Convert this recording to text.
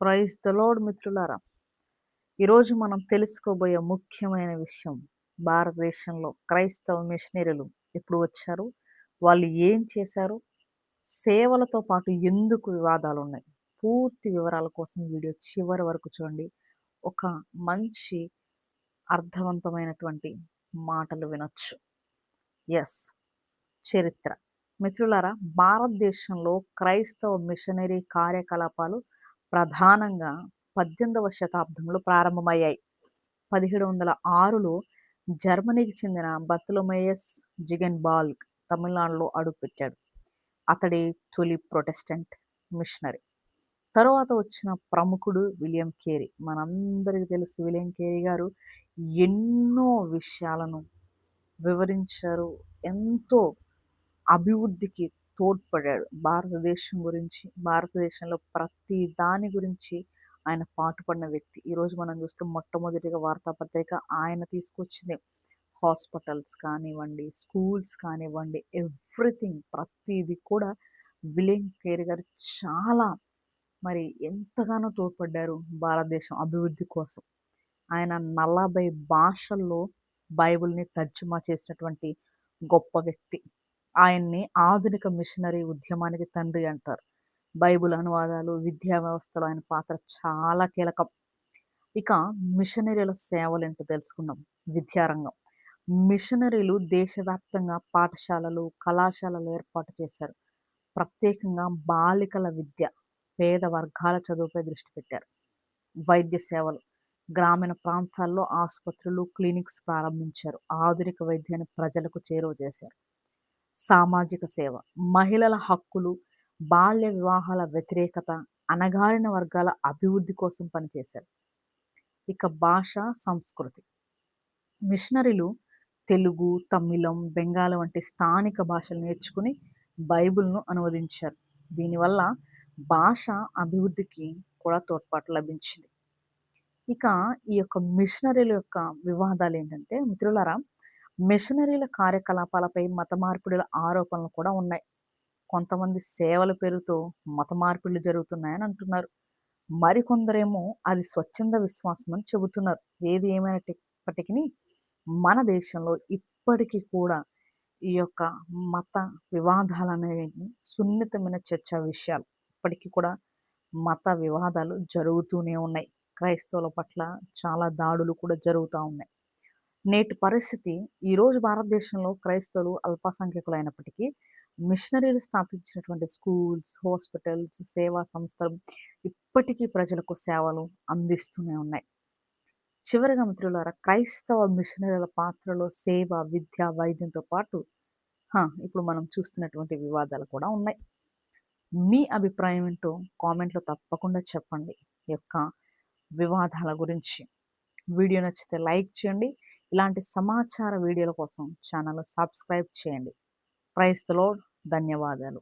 Praise the load మిత్రులారా ఈరోజు మనం తెలుసుకోబోయే ముఖ్యమైన విషయం భారతదేశంలో క్రైస్తవ మిషనరీలు ఎప్పుడు వచ్చారు వాళ్ళు ఏం చేశారు సేవలతో పాటు ఎందుకు వివాదాలు ఉన్నాయి పూర్తి వివరాల కోసం వీడియో చివరి వరకు చూడండి. ఒక మంచి అర్థవంతమైనటువంటి మాటలు వినొచ్చు. ఎస్ చరిత్ర. మిత్రులారా భారతదేశంలో క్రైస్తవ మిషనరీ కార్యకలాపాలు ప్రధానంగా పద్దెనిమిదవ శతాబ్దంలో ప్రారంభమయ్యాయి. పదిహేడు వందల ఆరులో జర్మనీకి చెందిన బర్తలోమేయస్ జిగన్ బాల్క్ తమిళనాడులో అడుగుపెట్టాడు. అతడి తొలి ప్రొటెస్టెంట్ మిషనరీ. తరువాత వచ్చిన ప్రముఖుడు విలియం కేరీ. మనందరికీ తెలుసు విలియం కేరీ గారు ఎన్నో విషయాలను వివరించారు. ఎంతో అభివృద్ధికి తోడ్పడాడు భారతదేశం గురించి భారతదేశంలో ప్రతి దాని గురించి ఆయన పాటుపడిన వ్యక్తి. ఈరోజు మనం చూస్తే మొట్టమొదటిగా వార్తాపత్రిక ఆయన తీసుకొచ్చింది. హాస్పిటల్స్ కానివ్వండి స్కూల్స్ కానివ్వండి ఎవ్రీథింగ్ ప్రతిది కూడా విలేన్ కేర్ గారు చాలా మరి ఎంతగానో తోడ్పడ్డారు భారతదేశం అభివృద్ధి కోసం. ఆయన నలభై భాషల్లో బైబిల్ని తర్జుమా చేసినటువంటి గొప్ప వ్యక్తి. ఆయన్ని ఆధునిక మిషనరీ ఉద్యమానికి తండ్రి అంటారు. బైబిల్ అనువాదాలు విద్యా వ్యవస్థలో ఆయన పాత్ర చాలా కీలకం. ఇక మిషనరీల సేవలు ఏంటో తెలుసుకుందాం. విద్యారంగం. మిషనరీలు దేశవ్యాప్తంగా పాఠశాలలు కళాశాలలు ఏర్పాటు చేశారు. ప్రత్యేకంగా బాలికల విద్య పేద వర్గాల చదువుపై దృష్టి పెట్టారు. వైద్య సేవలు. గ్రామీణ ప్రాంతాల్లో ఆసుపత్రులు క్లినిక్స్ ప్రారంభించారు. ఆధునిక వైద్యాన్ని ప్రజలకు చేరువ చేశారు. సామాజిక సేవ మహిళల హక్కులు బాల్య వివాహాల వ్యతిరేకత అణగారిన వర్గాల అభివృద్ధి కోసం పనిచేశారు. ఇక భాష సంస్కృతి. మిషనరీలు తెలుగు తమిళం బెంగాల్ వంటి స్థానిక భాషలు నేర్చుకుని బైబిల్ను అనువదించారు. దీనివల్ల భాష అభివృద్ధికి కూడా తోడ్పాటు లభించింది. ఇక ఈ యొక్క మిషనరీల యొక్క వివాదాలు ఏంటంటే మిత్రులారా మిషనరీల కార్యకలాపాలపై మత మార్పిడుల ఆరోపణలు కూడా ఉన్నాయి. కొంతమంది సేవల పేరుతో మత మార్పిడులు జరుగుతున్నాయని అంటున్నారు. మరికొందరేమో అది స్వచ్ఛంద విశ్వాసం అని చెబుతున్నారు. ఏది ఏమైనప్పటికీ మన దేశంలో ఇప్పటికీ కూడా ఈ యొక్క మత వివాదాలు అనేవి సున్నితమైన చర్చా విషయాలు. ఇప్పటికీ కూడా మత వివాదాలు జరుగుతూనే ఉన్నాయి. క్రైస్తవుల పట్ల చాలా దాడులు కూడా జరుగుతూ ఉన్నాయి. నేటి పరిస్థితి ఈరోజు భారతదేశంలో క్రైస్తవులు అల్పసంఖ్యకులైనప్పటికీ మిషనరీలు స్థాపించినటువంటి స్కూల్స్ హాస్పిటల్స్ సేవా సంస్థలు ఇప్పటికీ ప్రజలకు సేవలు అందిస్తూనే ఉన్నాయి. చివరిగా మిత్రులారా క్రైస్తవ మిషనరీల పాత్రలో సేవ విద్య వైద్యంతో పాటు ఇప్పుడు మనం చూస్తున్నటువంటి వివాదాలు కూడా ఉన్నాయి. మీ అభిప్రాయం ఏంటో కామెంట్లో తప్పకుండా చెప్పండి. యొక్క వివాదాల గురించి. వీడియో నచ్చితే లైక్ చేయండి. ఇలాంటి సమాచార వీడియోల కోసం ఛానల్ సబ్స్క్రైబ్ చేయండి. ప్రైస్తో ధన్యవాదాలు.